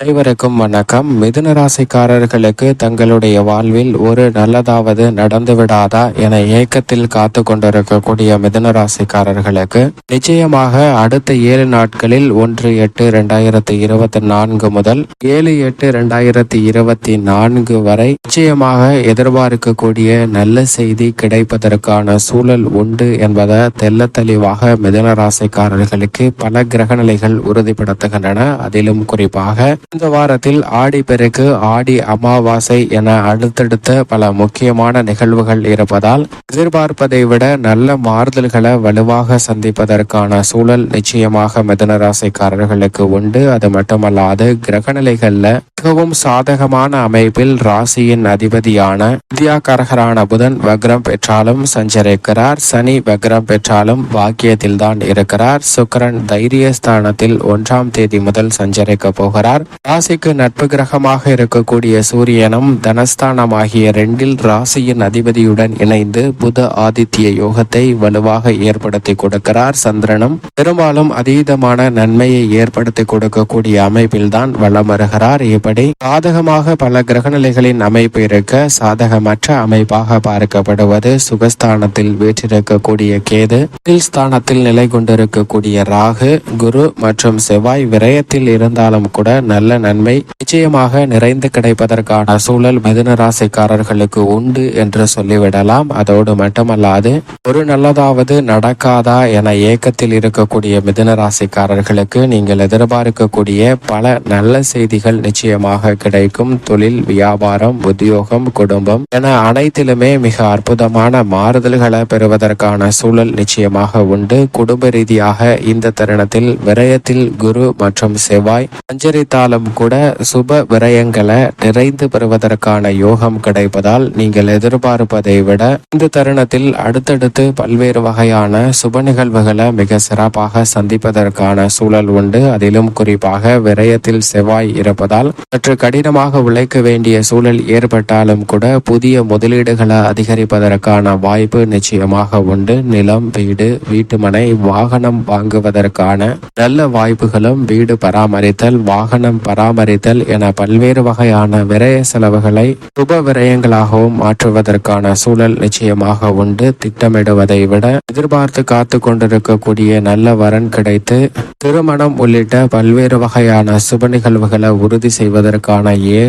அனைவருக்கும் வணக்கம். மிதுன ராசிக்காரர்களுக்கு தங்களுடைய வாழ்வில் ஒரு நல்லதாவது நடந்து விடாதா என ஏக்கத்தில் காத்து கொண்டிருக்கக்கூடிய மிதுன ராசிக்காரர்களுக்கு நிச்சயமாக அடுத்த ஏழு நாட்களில் ஒன்று எட்டு இரண்டாயிரத்தி இருபத்தி நான்கு முதல் ஏழு எட்டு இரண்டாயிரத்தி இருபத்தி நான்கு வரை நிச்சயமாக எதிர்பார்க்கக்கூடிய நல்ல செய்தி கிடைப்பதற்கான சூழல் உண்டு என்பதை தெல்ல தெளிவாக மிதுன ராசிக்காரர்களுக்கு பல கிரகநிலைகள் உறுதிப்படுத்துகின்றன. அதிலும் குறிப்பாக இந்த வாரத்தில் ஆடி பெருக்கு ஆடி அமாவாசை என அடுத்தடுத்த பல முக்கியமான நிகழ்வுகள் இருப்பதால் எதிர்பார்ப்பதை விட நல்ல மாறுதல்களை வலுவாக சந்திப்பதற்கான சூழல் நிச்சயமாக மிதனராசிக்காரர்களுக்கு உண்டு. அது மட்டுமல்லாது கிரகநிலைகள்ல மிகவும் சாதகமான அமைப்பில் ராசியின் அதிபதியான வித்யாகாரகரான புதன் வக்ரம் பெற்றாலும் சஞ்சரிக்கிறார். சனி வக்ரம் பெற்றாலும் பாக்கியத்தில் தான் இருக்கிறார். சுக்கரன் தைரியஸ்தானத்தில் ஒன்றாம் தேதி முதல் சஞ்சரிக்க போகிறார். ராசிக்கு நட்பு கிரகமாக இருக்கக்கூடிய சூரியனும் தனஸ்தானம் ஆகிய ரெண்டில் ராசியின் அதிபதியுடன் இணைந்து புத ஆதித்ய யோகத்தை வலுவாக ஏற்படுத்தி கொடுக்கிறார் சந்திரனும். பெரும்பாலும் அதீதமான நன்மையை ஏற்படுத்தி கொடுக்கக்கூடிய அமைப்பில் தான் வளம் வருகிறார். இப்படி சாதகமாக பல கிரகநிலைகளின் அமைப்பு இருக்க சாதகமற்ற அமைப்பாக பார்க்கப்படுவது சுகஸ்தானத்தில் வீற்றிருக்கக்கூடிய கேது. ஸ்தானத்தில் நிலை கொண்டிருக்கக்கூடிய ராகு குரு மற்றும் செவ்வாய் விரயத்தில் இருந்தாலும் கூட நல்ல நல்ல நன்மை நிச்சயமாக நிறைந்து கிடைப்பதற்கான சூழல் மிதுன ராசிக்காரர்களுக்கு உண்டு என்று சொல்லிவிடலாம். அதோடு மட்டுமல்லாது ஒரு நல்லதாவது நடக்காதா என ஏக்கத்தில் இருக்கக்கூடிய மிதுன ராசிக்காரர்களுக்கு நீங்கள் எதிர்பார்க்கக்கூடிய பல நல்ல செய்திகள் நிச்சயமாக கிடைக்கும். தொழில் வியாபாரம் உத்தியோகம் குடும்பம் என அனைத்திலுமே மிக அற்புதமான மாறுதல்களை பெறுவதற்கான சூழல் நிச்சயமாக உண்டு. குடும்ப ரீதியாக இந்த தருணத்தில் விரயத்தில் குரு மற்றும் செவ்வாய் சஞ்சரித்தாலும் கூட சுப விரயங்களை நிறைந்து பெறுவதற்கான யோகம் கிடைப்பதால் நீங்கள் எதிர்பார்ப்பதை விட இந்த தருணத்தில் அடுத்தடுத்து பல்வேறு வகையான சுப நிகழ்வுகளை மிக சிறப்பாக சந்திப்பதற்கான சூழல் உண்டு. அதிலும் குறிப்பாக விரயத்தில் செவ்வாய் இருப்பதால் சற்று கடினமாக உழைக்க வேண்டிய சூழல் ஏற்பட்டாலும் கூட புதிய முதலீடுகளை அதிகரிப்பதற்கான வாய்ப்பு நிச்சயமாக உண்டு. நிலம் வீடு வீட்டுமனை வாகனம் வாங்குவதற்கான நல்ல வாய்ப்புகளும் வீடு பராமரித்தல் வாகனம் பராமரித்தல் என பல்வேறு வகையான விரய செலவுகளை சுப விரயங்களாகவும் மாற்றுவதற்கான சூழல் நிச்சயமாக உண்டு. திட்டமிடுவதை விட எதிர்பார்த்து காத்து கொண்டிருக்கக்கூடிய நல்ல வரன் கிடைத்து திருமணம் உள்ளிட்ட பல்வேறு வகையான சுப நிகழ்வுகளை உறுதி செய்வதற்கான ஏ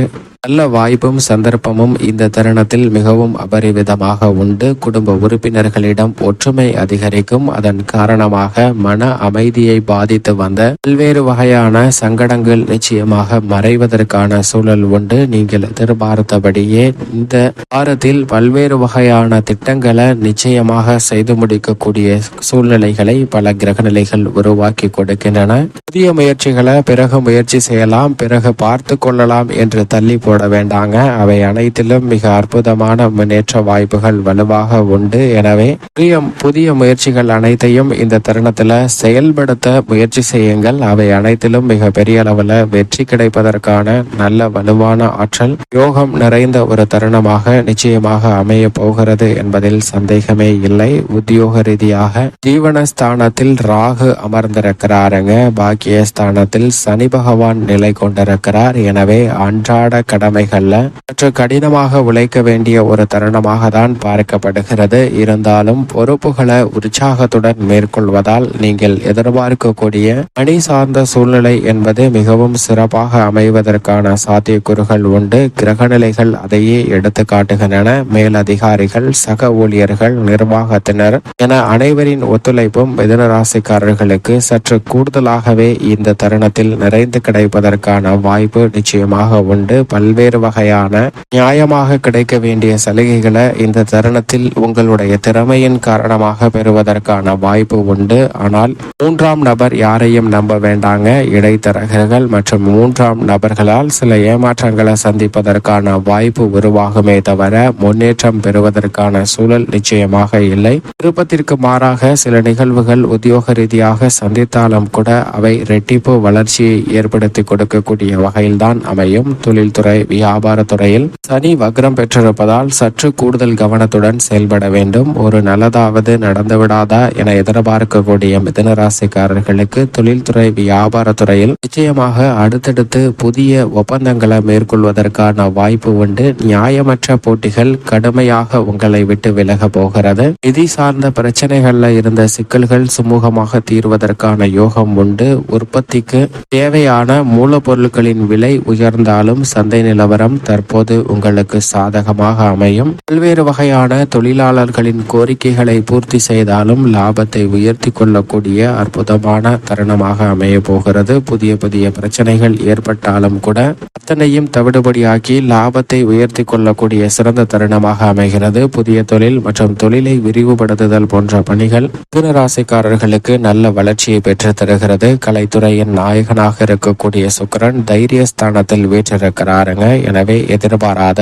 நல்ல வாய்ப்பும் சந்தர்ப்பமும் இந்த தருணத்தில் மிகவும் அபரிவிதமாக உண்டு. குடும்ப உறுப்பினர்களிடம் ஒற்றுமை அதிகரிக்கும். அதன் காரணமாக மன அமைதியை பாதித்து வந்த பல்வேறு வகையான சங்கடங்கள் நிச்சயமாக மறைவதற்கான சூழல் உண்டு. நீங்கள் எதிர்பார்த்தபடியே இந்த வாரத்தில் பல்வேறு வகையான திட்டங்களை நிச்சயமாக செய்து முடிக்கக்கூடிய சூழ்நிலைகளை பல கிரகநிலைகள் உருவாக்கி கொடுக்கின்றன. புதிய முயற்சிகளை பிறகு முயற்சி செய்யலாம். பிறகு பார்த்து கொள்ளலாம் என்று தள்ளி போட வேண்டாங்க. அவை அனைத்திலும் மிக அற்புதமான முன்னேற்ற வாய்ப்புகள் வலுவாக உண்டு. எனவே புதிய புதிய முயற்சிகள் அனைத்தையும் இந்த தருணத்துல செயல்படுத்த முயற்சி செய்யுங்கள். அவை அனைத்திலும் மிக பெரிய அளவுல வெற்றி கிடைப்பதற்கான நல்ல வலுவான ஆற்றல் யோகம் நிறைந்த ஒரு தருணமாக நிச்சயமாக அமைய போகிறது என்பதில் சந்தேகமே இல்லை. உத்தியோக ரீதியாக ஜீவனஸ்தானத்தில் ராகு அமர்ந்திருக்கிறாருங்க. பாக்கியஸ்தானத்தில் சனி பகவான் நிலை கொண்டிருக்கிறார். எனவே அன்றாட கடமைகள்ல. சற்று கடினமாக உழைக்க வேண்டிய ஒரு தருணமாக தான் பார்க்கப்படுகிறது. இருந்தாலும் பொறுப்புகளை உற்சாகத்துடன் மேற்கொள்வதால் நீங்கள் எதிர்பார்க்கக்கூடிய பணி சார்ந்த சூழ்நிலை என்பது மிகவும் சிறப்பாக அமைவதற்கான சாத்தியக்கூறுகள் உண்டு. கிரகநிலைகள் அதையே எடுத்து காட்டுகின்றன. மேலதிகாரிகள் சக ஊழியர்கள் நிர்வாகத்தினர் என அனைவரின் ஒத்துழைப்பும் மிதனராசிக்காரர்களுக்கு சற்று கூடுதலாகவே இந்த தருணத்தில் நிறைந்து கிடைப்பதற்கான வாய்ப்பு நிச்சயமாக உண்டு. பல்வேறு வகையான நியாயமாக கிடைக்க வேண்டிய சலுகைகளை இந்த தருணத்தில் உங்களுடைய திறமையின் காரணமாக பெறுவதற்கான வாய்ப்பு உண்டு. ஆனால் மூன்றாம் நபர் யாரையும் நம்ப வேண்டாங்க. இடைத்தரகர்கள் மற்றும் மூன்றாம் நபர்களால் சில ஏமாற்றங்களை சந்திப்பதற்கான வாய்ப்பு உருவாகுமே தவிர முன்னேற்றம் பெறுவதற்கான சூழல் நிச்சயமாக இல்லை. விருப்பத்திற்கு மாறாக சில நிகழ்வுகள் உத்தியோக ரீதியாக சந்தித்தாலும் கூட அவை ரெட்டிப்பு வளர்ச்சியை ஏற்படுத்தி கொடுக்கக்கூடிய வகையில்தான் அமையும். தொழில்துறை தொழில்துறை வியாபாரத்துறையில் சனி வக்ரம் பெற்றிருப்பதால் சற்று கூடுதல் கவனத்துடன் செயல்பட வேண்டும். ஒரு நல்லதாவது நடந்துவிடாதா என எதிர்பார்க்கக்கூடிய மிதனராசிக்காரர்களுக்கு தொழில்துறை வியாபாரத்துறையில் நிச்சயமாக அடுத்தடுத்து புதிய ஒப்பந்தங்களை மேற்கொள்வதற்கான வாய்ப்பு உண்டு. நியாயமற்ற போட்டிகள் கடுமையாக உங்களை விட்டு விலக போகிறது. நிதி சார்ந்த பிரச்சனைகள்ல இருந்த சிக்கல்கள் சுமூகமாக தீர்வதற்கான யோகம் உண்டு. உற்பத்திக்கு தேவையான மூலப்பொருட்களின் விலை உயர்ந்தாலும் சந்தை நிலவரம் தற்போது உங்களுக்கு சாதகமாக அமையும். பல்வேறு வகையான தொழிலாளர்களின் கோரிக்கைகளை பூர்த்தி செய்தாலும் லாபத்தை உயர்த்தி கொள்ளக்கூடிய அற்புதமான தருணமாக அமைய போகிறது. புதிய புதிய பிரச்சனைகள் ஏற்பட்டாலும் கூட அத்தனையும் தவிடுபடியாக்கி லாபத்தை உயர்த்தி கொள்ளக்கூடிய சிறந்த தருணமாக அமைகிறது. புதிய தொழில் மற்றும் தொழிலை விரிவுபடுத்துதல் போன்ற பணிகள் ராசிக்காரர்களுக்கு நல்ல வளர்ச்சியை பெற்று தருகிறது. கலைத்துறையின் நாயகனாக இருக்கக்கூடிய சுக்கரன் தைரியஸ்தானத்தில் வீற்றிருக்கிறார். வீற்றிருக்கிறாருங்க எனவே எதிர்பாராத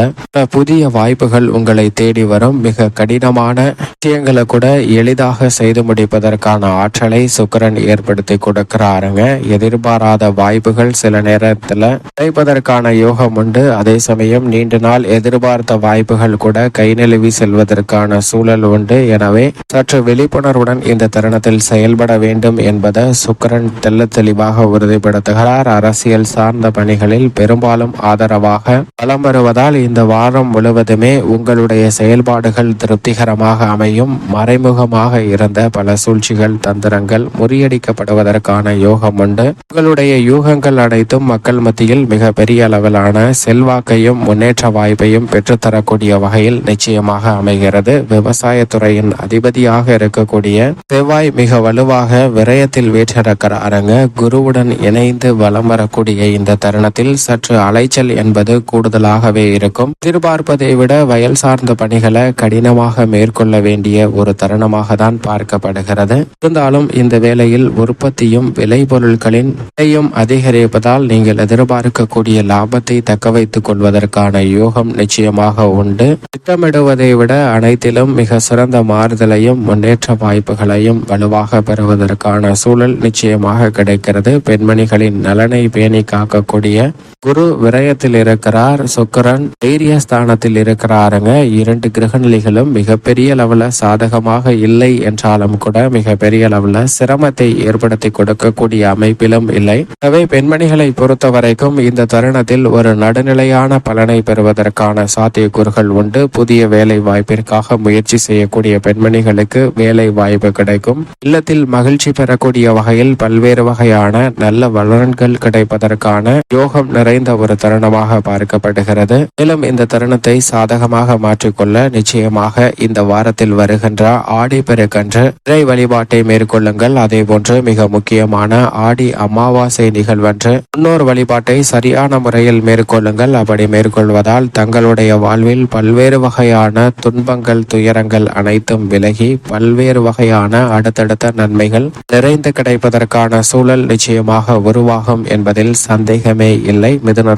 புதிய வாய்ப்புகள் உங்களை தேடி வரும். மிக கடினமான விஷயங்களை கூட எளிதாக செய்து முடிப்பதற்கான ஆற்றலை சுக்கரன் ஏற்படுத்தி கொடுக்கிறாருங்க. எதிர்பாராத வாய்ப்புகள் சில நேரத்தில் கிடைப்பதற்கான யோகம் உண்டு. அதே சமயம் நீண்ட நாள் எதிர்பார்த்த வாய்ப்புகள் கூட கைநழுவி செல்வதற்கான சூழல் உண்டு. எனவே சற்று விழிப்புணர்வுடன் இந்த தருணத்தில் செயல்பட வேண்டும் என்பதை சுக்கரன் தெல்ல தெளிவாக உறுதிப்படுத்துகிறார். அரசியல் சார்ந்த பணிகளில் பெரும்பாலும் ஆதரவாக வலம் வருவதால் இந்த வாரம் முழுவதுமே உங்களுடைய செயல்பாடுகள் திருப்திகரமாக அமையும். மறைமுகமாக இருந்த பல சூழ்ச்சிகள் தந்திரங்கள் முறியடிக்கப்படுவதற்கான யோகம் உண்டு. உங்களுடைய யூகங்கள் அனைத்தும் மக்கள் மத்தியில் மிக பெரிய அளவிலான செல்வாக்கையும் முன்னேற்ற வாய்ப்பையும் பெற்றுத்தரக்கூடிய வகையில் நிச்சயமாக அமைகிறது. விவசாயத்துறையின் அதிபதியாக இருக்கக்கூடிய செவ்வாய் மிக வலுவாக விரயத்தில் வீற்றிருக்கிறாருங்க குருவுடன் இணைந்து வலம் வரக்கூடிய இந்த தருணத்தில் சற்று அலைச்சல் என்பது கூடுதலாகவே இருக்கும். எதிர்பார்ப்பதை விட வயல் சார்ந்த பணிகளை கடினமாக மேற்கொள்ள வேண்டிய ஒரு தருணமாக தான் பார்க்கப்படுகிறது. இருந்தாலும் இந்த வேளையில் உற்பத்தியும் விளைபொருட்களின் விலையும் அதிகரிப்பதால் நீங்கள் எதிர்பார்க்கக்கூடிய லாபத்தை தக்க வைத்துக் கொள்வதற்கான யோகம் நிச்சயமாக உண்டு. திட்டமிடுவதை விட அனைத்திலும் மிக சிறந்த மாறுதலையும் முன்னேற்ற வாய்ப்புகளையும் வலுவாக பெறுவதற்கான சூழல் நிச்சயமாக கிடைக்கிறது. பெண்மணிகளின் நலனை பேணி காக்கக்கூடிய குரு விரயத்தில் இருக்கிறார். சுக்கரன் தைரிய ஸ்தானத்தில் இருக்கிறாருங்க. இரண்டு கிரகநிலைகளும் மிகப்பெரிய லெவல சாதகமாக இல்லை என்றாலும் கூட மிகப்பெரிய லெவல சிரமத்தை ஏற்படுத்தி கொடுக்கக்கூடிய அமைப்பிலும் இல்லை. எனவே பெண்மணிகளை பொறுத்த வரைக்கும் இந்த தருணத்தில் ஒரு நடுநிலையான பலனை பெறுவதற்கான சாத்தியக்கூறுகள் உண்டு. புதிய வேலை வாய்ப்பிற்காக முயற்சி செய்யக்கூடிய பெண்மணிகளுக்கு வேலை வாய்ப்பு கிடைக்கும். இல்லத்தில் மகிழ்ச்சி பெறக்கூடிய வகையில் பல்வேறு வகையான நல்ல வளரன்கள் கிடைப்பதற்கான யோகம் நிறைந்த ஒரு தருணமாக பார்க்கப்படுகிறது. மேலும் இந்த தருணத்தை சாதகமாக மாற்றிக்கொள்ள நிச்சயமாக இந்த வாரத்தில் வருகின்ற ஆடி பெருக்கன்று இறை வழிபாட்டை மேற்கொள்ளுங்கள். அதே போன்று மிக முக்கியமான ஆடி அமாவாசை நிகழ்வன்று முன்னோர் வழிபாட்டை சரியான முறையில் மேற்கொள்ளுங்கள். அப்படி மேற்கொள்வதால் தங்களுடைய வாழ்வில் பல்வேறு வகையான துன்பங்கள் துயரங்கள் அனைத்தும் விலகி பல்வேறு வகையான அடுத்தடுத்த நன்மைகள் நிறைந்து கிடைப்பதற்கான சூழல் நிச்சயமாக உருவாகும் என்பதில் சந்தேகமே இல்லை. மிதுன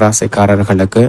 ராசிக்காரர்களுக்கு